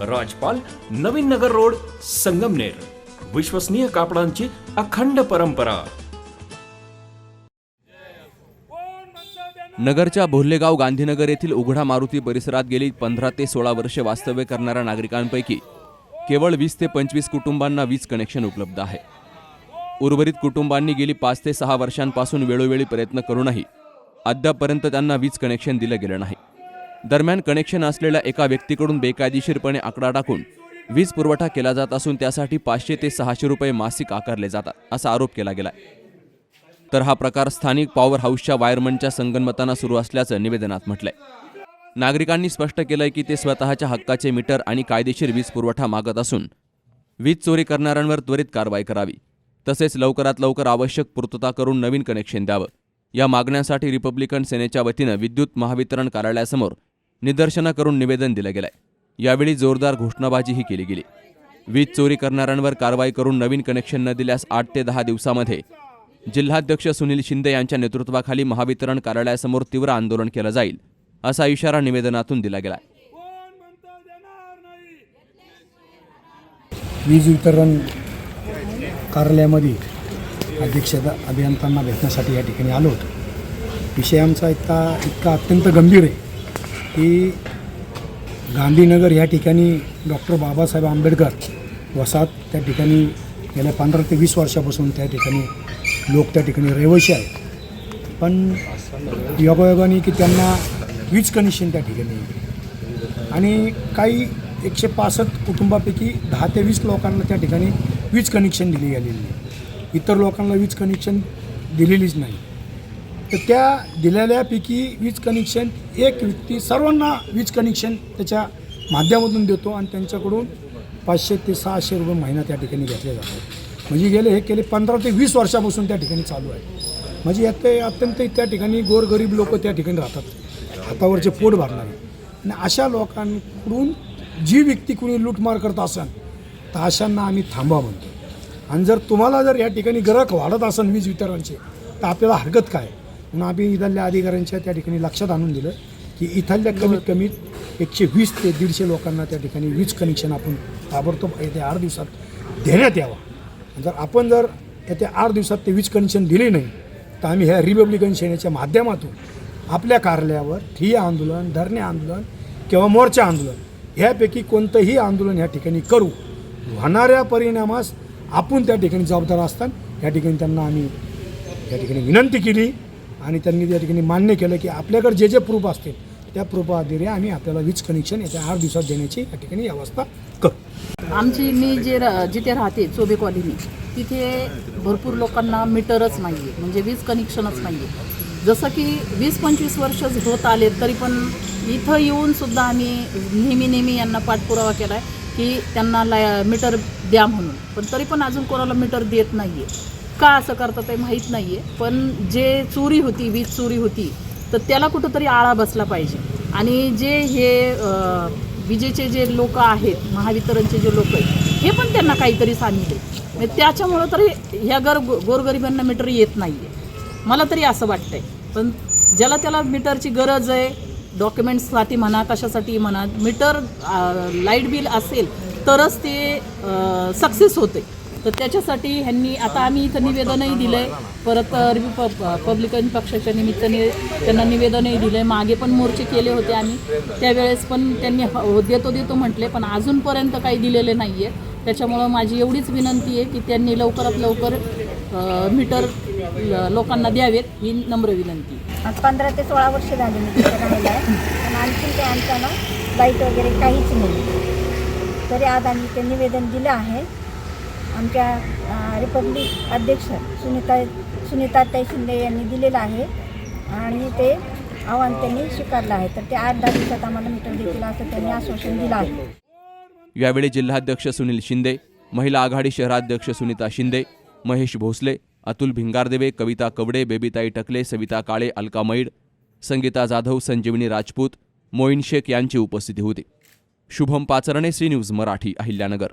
राजपाल Navin Nagar road Sangamner. विश्वसनीय कापडांची अखंड परंपरा. नगरच्या भोलेगाव गांधीनगर येथील उघडा मारुती परिसरात गेली पंधरा ते सोळा वर्षे वास्तव्य करणाऱ्या नागरिकांपैकी केवळ वीस ते पंचवीस कुटुंबांना वीज कनेक्शन उपलब्ध आहे. उर्वरित कुटुंबांनी गेली पाच ते सहा वर्षांपासून वेळोवेळी प्रयत्न करूनही अद्यापपर्यंत त्यांना वीज कनेक्शन दिलं गेलं नाही. दरम्यान कनेक्शन असलेल्या एका व्यक्तीकडून बेकायदेशीरपणे आकडा टाकून वीज पुरवठा केला जात असून त्यासाठी पाचशे ते सहाशे रुपये मासिक आकारले जातात असा आरोप केला गेलाय. तर हा प्रकार स्थानिक पॉवर हाऊसच्या वायरमनच्या संगनमतानं सुरू असल्याचं निवेदनात म्हटलंय. नागरिकांनी स्पष्ट केलंय की ते स्वतःच्या हक्काचे मीटर आणि कायदेशीर वीज पुरवठा मागत असून वीज चोरी करणाऱ्यांवर त्वरित कारवाई करावी. तसेच लवकरात लवकर आवश्यक पूर्तता करून नवीन कनेक्शन द्यावं. या मागण्यांसाठी रिपब्लिकन सेनेच्या वतीनं विद्युत महावितरण कार्यालयासमोर निदर्शनं करून निवेदन दिलं गेलंय. यावेळी जोरदार घोषणाबाजीही केली गेली. वीज चोरी करणाऱ्यांवर कारवाई करून नवीन कनेक्शन न दिल्यास आठ ते दहा दिवसामध्ये जिल्हाध्यक्ष सुनील शिंदे यांच्या नेतृत्वाखाली महावितरण कार्यालयासमोर तीव्र आंदोलन केलं जाईल असा इशारा निवेदनातून दिला गेला वीज वितरण कार्यालयामध्ये अध्यक्ष अभियंत्यांना भेटण्यासाठी या ठिकाणी आलो होतो. विषय आमचा इतका इतका अत्यंत गंभीर आहे. की गांधीनगर या ठिकाणी डॉक्टर बाबासाहेब आंबेडकर वसाहत त्या ठिकाणी गेल्या पंधरा ते वीस वर्षापासून त्या ठिकाणी लोक त्या ठिकाणी रहिवाशी आहेत. पण योगायोगाने की त्यांना वीज कनेक्शन त्या ठिकाणी आणि काही एकशे पासष्ट कुटुंबापैकी दहा ते वीस लोकांना त्या ठिकाणी वीज कनेक्शन दिली गेलेली इतर लोकांना वीज कनेक्शन दिलेलीच नाही. तर त्या दिलेल्यापैकी वीज कनेक्शन एक व्यक्ती सर्वांना वीज कनेक्शन त्याच्या माध्यमातून देतो आणि त्यांच्याकडून पाचशे ते सहाशे रुपये महिना त्या ठिकाणी घेतले जातात. म्हणजे गेले हे गेले पंधरा ते वीस वर्षापासून त्या ठिकाणी चालू आहे. म्हणजे यात ते अत्यंत त्या ठिकाणी गोरगरीब लोक त्या ठिकाणी राहतात. हातावरचे पोट भरणारे. आणि अशा लोकांकडून जी व्यक्ती कुणी लूटमार करत असेल तर अशांना आम्ही थांबा म्हणतो. आणि जर तुम्हाला जर या ठिकाणी ग्राहक वाढत असेल वीज वितरणचे तर आपल्याला हरकत काय? म्हणून आम्ही इथल्या अधिकाऱ्यांच्या त्या ठिकाणी लक्षात आणून दिलं की इथल्या कमीत कमी एकशे वीस ते दीडशे लोकांना त्या ठिकाणी वीज कनेक्शन आपण ताबडतोब येत्या आठ दिवसात देण्यात यावं. जर आपण जर येत्या आठ दिवसात ते वीज कनेक्शन दिले नाही तर आम्ही ह्या रिपब्लिकन सेनेच्या माध्यमातून आपल्या कार्यालयावर ठिय्या आंदोलन धरणे आंदोलन किंवा मोर्चा आंदोलन ह्यापैकी कोणतंही आंदोलन ह्या ठिकाणी करू. होणाऱ्या परिणामास आपण त्या ठिकाणी जबाबदार असतात या ठिकाणी त्यांना आम्ही या ठिकाणी विनंती केली. आणि त्यांनी त्या ठिकाणी मान्य केलं की आपल्याकडे जे जे प्रूफ असतील त्या प्रूफ आधारे आम्ही आपल्याला वीज कनेक्शन येत्या आठ दिवसात देण्याची या ठिकाणी व्यवस्था करू. आमची मी जे जिथे राहते चोबे कॉलनी तिथे भरपूर लोकांना मीटरच नाही आहे म्हणजे वीज कनेक्शनच नाही आहे जसं की वीस पंचवीस वर्ष होत आले तरी पण इथं येऊन सुद्धा आम्ही नेहमी नेहमी यांना पाठपुरावा केला आहे की त्यांना लाय मीटर द्या म्हणून. पण तरी पण अजून कोणाला मीटर देत नाही आहे का असं करतात ते माहीत नाही आहे पण जे चोरी होती वीज चोरी होती तर त्याला कुठंतरी आळा बसला पाहिजे. आणि जे हे विजेचे जे लोक आहेत महावितरणचे जे लोक आहेत हे पण त्यांना काहीतरी सांगितले. म्हणजे त्याच्यामुळं तरी ह्या गर गोरगरिबांना मीटर येत नाही आहे मला तरी असं वाटतं आहे पण ज्याला त्याला मीटरची गरज आहे डॉक्युमेंट्ससाठी म्हणा कशासाठी म्हणा मीटर लाइट बिल असेल तरच ते सक्सेस होते तर त्याच्यासाठी ह्यांनी आता आम्ही इथं निवेदनही दिलं आहे परत पब्लिकन पक्षाच्या निमित्ताने त्यांना निवेदनही दिलं आहे मागे पण मोर्चे केले होते आम्ही. त्यावेळेस पण त्यांनी ह- हो, देतो देतो म्हटले पण अजूनपर्यंत काही दिलेले नाही आहे त्याच्यामुळं माझी एवढीच विनंती आहे की त्यांनी लवकरात लवकर मीटर लोकांना द्यावेत ही नम्र विनंती. आज पंधरा ते सोळा वर्ष झाली मी तिथे राहिला आहे. पण आणखी ते आमच्याला लाइट वगैरे काहीच नाही. तरी आज आम्ही ते निवेदन दिलं आहे. आमच्या रिपब्लिक अध्यक्ष सुनीता सुनीताताई शिंदे यांनी दिलेलं आहे. आणि ते आव्हान त्यांनी स्वीकारलं आहे. तर ते आठ दहा दिवसात आम्हाला मीटर देतील असं त्यांनी आश्वासन दिलं आहे. यावेळी जिल्हाध्यक्ष सुनील शिंदे महिला आघाडी शहराध्यक्ष सुनीता शिंदे महेश भोसले अतुल भिंगारदेवे कविता कवडे बेबीताई टकले सविता काळे अलका मैड संगीता जाधव संजीवनी राजपूत मोईन शेख यांची उपस्थिती होती. Shubham Pacharne C news Marathi Ahilyanagar.